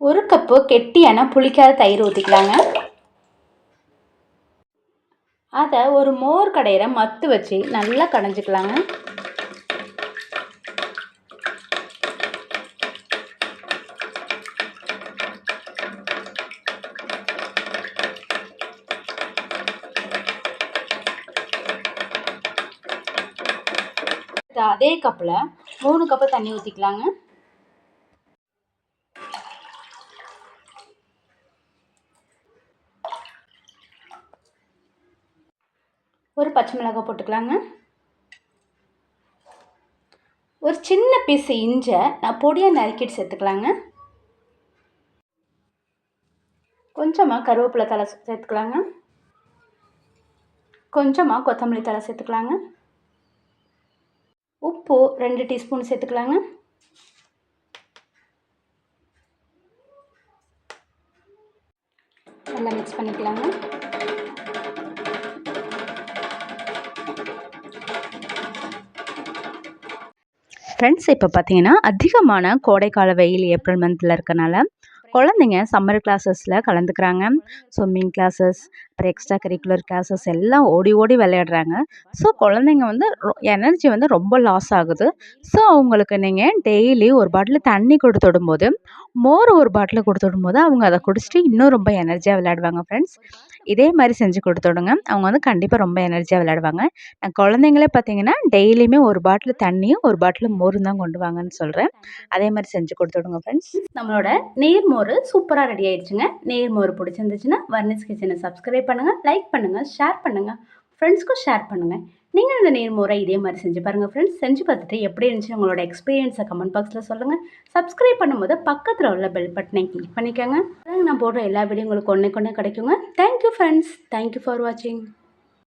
ஒரு கப்பு கெட்டியான புளிக்காத தயிர் ஊற்றிக்கலாங்க அதை ஒரு மோர் கடையிற மத்து வச்சு நல்லா கடைஞ்சிக்கலாங்க. அதே கப்பில் மூணு கப்பு தண்ணி ஊற்றிக்கலாங்க ஒரு பச்சை மிளகாய் போட்டுக்கலாங்க. ஒரு சின்ன பீஸ் இஞ்சை நான் பொடியாக நறுக்கிட்டு சேர்த்துக்கலாங்க. கொஞ்சமாக கருவேப்பிலை தலை சேர்த்துக்கலாங்க. கொஞ்சமாக கொத்தமல்லி தலை சேர்த்துக்கலாங்க. உப்பு ரெண்டு டீஸ்பூன் சேர்த்துக்கலாங்க. நல்லா மிக்ஸ் பண்ணிக்கலாங்க. ஃப்ரெண்ட்ஸ் இப்போ பார்த்தீங்கன்னா அதிகமான கோடைக்கால வெயில் ஏப்ரல் மந்தில் இருக்கனால குழந்தைங்க சம்மர் கிளாஸஸில் கலந்துக்கிறாங்க. ஸ்விம்மிங் கிளாஸஸ் அப்புறம் எக்ஸ்ட்ரா கரிக்குலர் கிளாஸஸ் எல்லாம் ஓடி ஓடி விளையாடுறாங்க. ஸோ குழந்தைங்க வந்து எனர்ஜி வந்து ரொம்ப லாஸ் ஆகுது. ஸோ அவங்களுக்கு நீங்கள் டெய்லி ஒரு பாட்டில் தண்ணி கொடுத்து விடும்போது மோர் ஒரு பாட்டில் கொடுத்து விடும்போது அவங்க அதை குடிச்சிட்டு இன்னும் ரொம்ப எனர்ஜியாக விளையாடுவாங்க ஃப்ரெண்ட்ஸ் இதே மாதிரி செஞ்சு கொடுத்து விடுங்க அவங்க வந்து கண்டிப்பாக ரொம்ப எனர்ஜியாக விளையாடுவாங்க. நான் குழந்தைங்களே பார்த்தீங்கன்னா டெய்லியுமே ஒரு பாட்டில் தண்ணியும் ஒரு பாட்டில் மோரும் தான் கொண்டு வாங்கன்னு சொல்கிறேன் அதே மாதிரி செஞ்சு கொடுத்து விடுங்க ஃப்ரெண்ட்ஸ் நம்மளோட நீர்மோர் சூப்பராக ரெடி ஆயிடுச்சுங்க. நீர்மோர் பிடிச்சிருந்துச்சுன்னா வர்னிஸ் கிச்சனை சப்ஸ்கிரைப் பண்ணுங்கள் லைக் பண்ணுங்கள் ஷேர் பண்ணுங்கள் ஃப்ரெண்ட்ஸ்க்கும் ஷேர் பண்ணுங்கள் நீங்கள் இந்த நீர்மோரை இதே மாதிரி செஞ்சு பாருங்கள் ஃப்ரெண்ட்ஸ் செஞ்சு பார்த்துட்டு எப்படி இருந்துச்சு உங்களோட எக்ஸ்பீரியன்ஸை கமெண்ட் பாக்ஸில் சொல்லுங்கள் சப்ஸ்கிரைப் பண்ணும்போது பக்கத்தில் உள்ள பெல் பட்டனை கிளிக் பண்ணிக்கோங்க. நான் போடுற எல்லா வீடியோ உங்களுக்கு ஒன்றே கொண்டே கிடைக்குங்க. தேங்க்யூ ஃப்ரெண்ட்ஸ் தேங்க்யூ ஃபார் வாட்சிங்